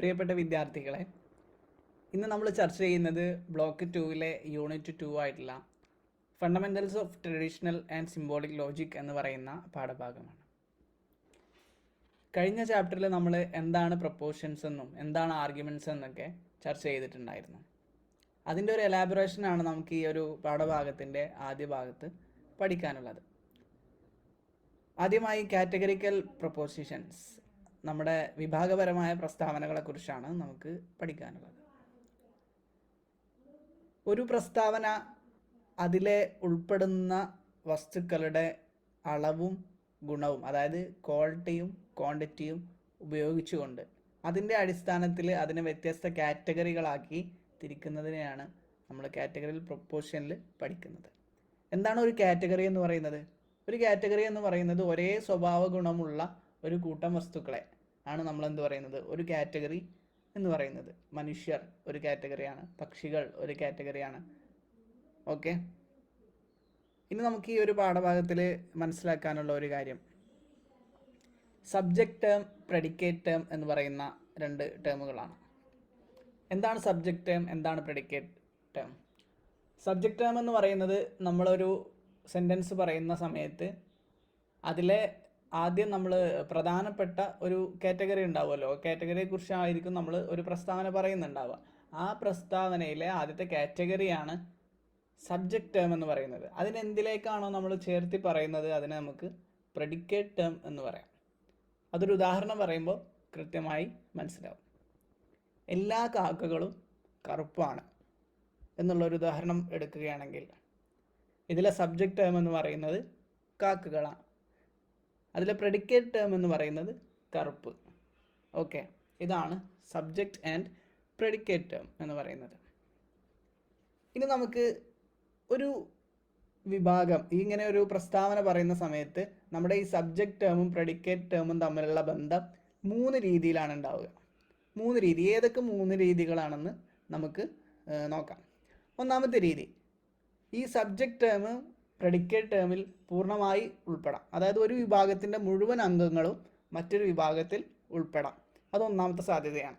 പ്രിയപ്പെട്ട വിദ്യാർത്ഥികളെ ഇന്ന് നമ്മൾ ചർച്ച ചെയ്യുന്നത് ബ്ലോക്ക് ടുവിലെ യൂണിറ്റ് ടു ആയിട്ടുള്ള fundamentals of traditional and symbolic logic എന്ന് പറയുന്ന പാഠഭാഗമാണ്. കഴിഞ്ഞ ചാപ്റ്ററിൽ നമ്മൾ എന്താണ് പ്രപ്പോഷൻസ് എന്നും എന്താണ് ആർഗ്യുമെന്റ്സ് എന്നൊക്കെ ചർച്ച ചെയ്തിട്ടുണ്ടായിരുന്നു. അതിന്റെ ഒരു എലാബറേഷനാണ് നമുക്ക് ഈ ഒരു പാഠഭാഗത്തിന്റെ ആദ്യ ഭാഗത്ത് പഠിക്കാനുള്ളത്. ആദ്യമായി കാറ്റഗറിക്കൽ പ്രപ്പോസിഷൻസ് നമ്മുടെ വിഭാഗപരമായ പ്രസ്താവനകളെ കുറിച്ചാണ് നമുക്ക് പഠിക്കാനുള്ളത്. ഒരു പ്രസ്താവന അതിലെ ഉൾപ്പെടുന്ന വസ്തുക്കളുടെ അളവും ഗുണവും അതായത് ക്വാളിറ്റിയും ക്വാണ്ടിറ്റിയും ഉപയോഗിച്ചുകൊണ്ട് അതിന്റെ അടിസ്ഥാനത്തിൽ അതിനെ വ്യത്യസ്ത കാറ്റഗറികളാക്കി തിരിക്കുന്നതിനെയാണ് നമ്മൾ കാറ്റഗറിയിൽ പ്രൊപ്പോഷനിൽ പഠിക്കുന്നത്. എന്താണ് ഒരു കാറ്റഗറി എന്ന് പറയുന്നത്? ഒരു കാറ്റഗറി എന്ന് പറയുന്നത് ഒരേ സ്വഭാവ ഗുണമുള്ള ഒരു കൂട്ടം വസ്തുക്കളെ ആണ് നമ്മൾ എന്ത് പറയുന്നത്? ഒരു കാറ്റഗറി എന്ന് പറയുന്നത്. മനുഷ്യർ ഒരു കാറ്റഗറിയാണ് പക്ഷികൾ ഒരു കാറ്റഗറിയാണ്. ഓക്കെ? ഇനി നമുക്ക് ഈ ഒരു പാഠഭാഗത്തിൽ മനസ്സിലാക്കാനുള്ള ഒരു കാര്യം. സബ്ജക്റ്റ് ടേം പ്രെഡിക്കേറ്റ് ടേം എന്ന് പറയുന്ന രണ്ട് ടേമുകളാണ്. എന്താണ് സബ്ജക്റ്റ് ടേം? എന്താണ് പ്രെഡിക്കേറ്റ് ടേം? സബ്ജക്റ്റ് ടേം എന്ന് പറയുന്നത് നമ്മളൊരു സെന്റൻസ് പറയുന്ന സമയത്ത് അതിലെ ആദ്യം നമ്മൾ പ്രധാനപ്പെട്ട ഒരു കാറ്റഗറി ഉണ്ടാവുമല്ലോ. കാറ്റഗറിയെ കുറിച്ചായിരിക്കും നമ്മൾ ഒരു പ്രസ്താവന പറയുന്നുണ്ടാവുക. ആ പ്രസ്താവനയിലെ ആദ്യത്തെ കാറ്റഗറിയാണ് സബ്ജക്റ്റ് ടേം എന്ന് പറയുന്നത്. അതിനെന്തിലേക്കാണോ നമ്മൾ ചേർത്തി പറയുന്നത് അതിനെ നമുക്ക് പ്രെഡിക്കേറ്റ് ടേം എന്ന് പറയാം. അതൊരു ഉദാഹരണം പറയുമ്പോൾ കൃത്യമായി മനസ്സിലാവും. എല്ലാ കാക്കകളും കറുപ്പാണ് എന്നുള്ളൊരു ഉദാഹരണം എടുക്കുകയാണെങ്കിൽ ഇതിലെ സബ്ജക്റ്റ് ടേം എന്ന് പറയുന്നത് കാക്കകളാണ്. അതിലെ പ്രെഡിക്കേറ്റ് ടേം എന്ന് പറയുന്നത് കറുപ്പ്. ഓക്കെ ഇതാണ് സബ്ജക്റ്റ് ആൻഡ് പ്രെഡിക്കേറ്റ് ടേം എന്ന് പറയുന്നത്. ഇനി നമുക്ക് ഒരു വിഭാഗം ഇങ്ങനെ ഒരു പ്രസ്താവന പറയുന്ന സമയത്ത് നമ്മുടെ ഈ സബ്ജക്റ്റ് ടേമും പ്രെഡിക്കേറ്റ് ടേമും തമ്മിലുള്ള ബന്ധം മൂന്ന് രീതിയിലാണ് ഉണ്ടാവുക. മൂന്ന് രീതി. ഏതൊക്കെ മൂന്ന് രീതികളാണെന്ന് നമുക്ക് നോക്കാം. ഒന്നാമത്തെ രീതി. ഈ സബ്ജക്റ്റ് ടേം പ്രെഡിക്കേറ്റ് ടേമിൽ പൂർണമായി ഉൾപ്പെടാം. അതായത് ഒരു വിഭാഗത്തിന്റെ മുഴുവൻ അംഗങ്ങളും മറ്റൊരു വിഭാഗത്തിൽ ഉൾപ്പെടാം. അത് ഒന്നാമത്തെ സാധ്യതയാണ്.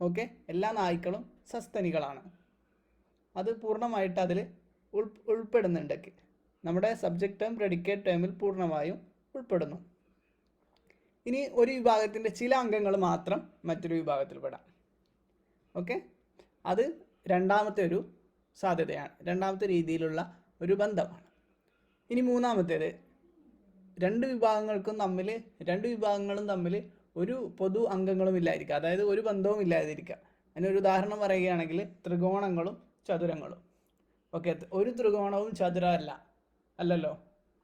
ഓക്കെ എല്ലാ നായ്ക്കളും സസ്തനികളാണ്. അത് പൂർണമായിട്ട് അതിൽ ഉൾ ഉൾപ്പെടുന്നുണ്ട്. നമ്മുടെ സബ്ജക്റ്റ് ടേം പ്രെഡിക്കേറ്റ് ടേമിൽ പൂർണമായും ഉൾപ്പെടുന്നു. ഇനി ഒരു വിഭാഗത്തിന്റെ ചില അംഗങ്ങൾ മാത്രം മറ്റൊരു വിഭാഗത്തിൽ പെടാം. ഓക്കെ അത് രണ്ടാമത്തെ ഒരു സാധ്യതയാണ്. രണ്ടാമത്തെ രീതിയിലുള്ള ഒരു ബന്ധമാണ്. ഇനി മൂന്നാമത്തേത്. രണ്ട് വിഭാഗങ്ങൾക്കും തമ്മിൽ രണ്ട് വിഭാഗങ്ങളും തമ്മിൽ ഒരു പൊതു അംഗങ്ങളും ഇല്ലായിരിക്കുക അതായത് ഒരു ബന്ധവും ഇല്ലാതിരിക്കുക. അതിനൊരു ഉദാഹരണം പറയുകയാണെങ്കിൽ ത്രികോണങ്ങളും ചതുരങ്ങളും. ഓക്കെ ഒരു ത്രികോണവും ചതുരമല്ല. അല്ലല്ലോ?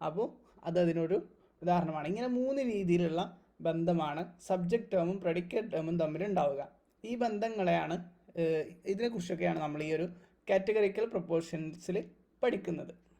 അപ്പോൾ അത് അതിനൊരു ഉദാഹരണമാണ്. ഇങ്ങനെ മൂന്ന് രീതിയിലുള്ള ബന്ധമാണ് സബ്ജക്റ്റ് ടേമും പ്രെഡിക്കേറ്റ് ടേമും തമ്മിൽ ഉണ്ടാവുക. ഈ ബന്ധങ്ങളെയാണ് ഇതിനെക്കുറിച്ചൊക്കെയാണ് നമ്മൾ ഈ ഒരു കാറ്റഗറിക്കൽ പ്രൊപ്പോർഷൻസിൽ പഠിക്കുന്നത്.